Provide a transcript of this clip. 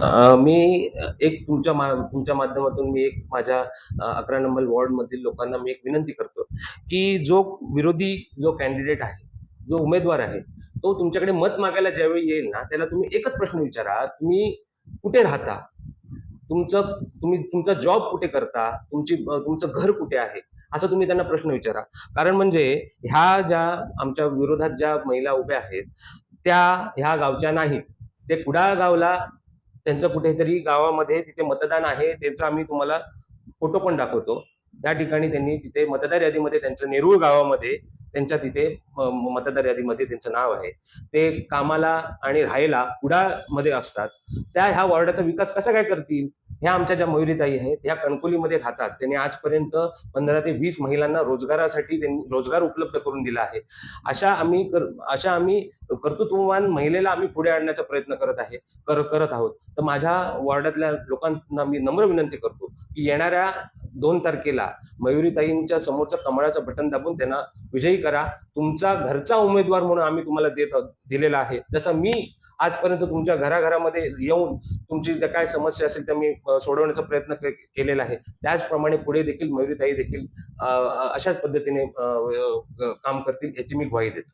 मी एक तुमच्या मा तुमच्या माध्यमातून मी एक माझ्या अकरा नंबर वॉर्डमधील लोकांना मी एक विनंती करतो, की जो विरोधी जो कॅन्डिडेट आहे, जो उमेदवार आहे, तो तुमच्याकडे मत मागायला ज्यावेळी येईल ना, त्याला तुम्ही एकच प्रश्न विचारा, तुम्ही कुठे राहता? तुमचं तुम्ही तुमचा जॉब कुठे करता? तुमची तुमचं घर कुठे आहे? असा तुम्ही त्यांना प्रश्न विचारा. कारण म्हणजे ह्या ज्या आमच्या विरोधात ज्या महिला उभ्या आहेत, त्या ह्या गावच्या नाहीत. ते कुडाळ गावला त्यांचं कुठेतरी गावामध्ये तिथे मतदान आहे. त्याचा आम्ही तुम्हाला फोटो पण दाखवतो. त्या ठिकाणी त्यांनी तिथे मतदार यादीमध्ये त्यांचं नेरूळ गावामध्ये त्यांच्या तिथे मतदार यादीमध्ये त्यांचं नाव आहे. ते कामाला आणि राहायला कुडाळमध्ये असतात. त्या ह्या वॉर्डाचा विकास कसा काय करतील? ह्या आमच्या ज्या मयुरीताई आहेत, ह्या कणकोलीमध्ये राहतात. त्यांनी आजपर्यंत 15 ते वीस महिलांना रोजगारासाठी त्यांनी रोजगार उपलब्ध करून दिला आहे. अशा आम्ही अशा आम्ही कर्तृत्ववान महिलेला आम्ही पुढे आणण्याचा प्रयत्न करत आहे कर करत आहोत. तर माझ्या वॉर्डातल्या लोकांना मी नम्र विनंती करतो, की येणाऱ्या दोन तारखेला मयुरीताईंच्या समोरचं कमळाचं बटन दाबून त्यांना विजयी करा. तुमचा घरचा उमेदवार म्हणून आम्ही तुम्हाला देत दिलेला आहे. जसं मी आजपर्यंत तुमच्या घराघरामध्ये येऊन तुमची ज्या काय समस्या असेल त्या मी सोडवण्याचा प्रयत्न केलेला आहे. त्याचप्रमाणे पुढे देखील मयुरीताई देखील अशाच पद्धतीने काम करतील याची मी ग्वाही देतो.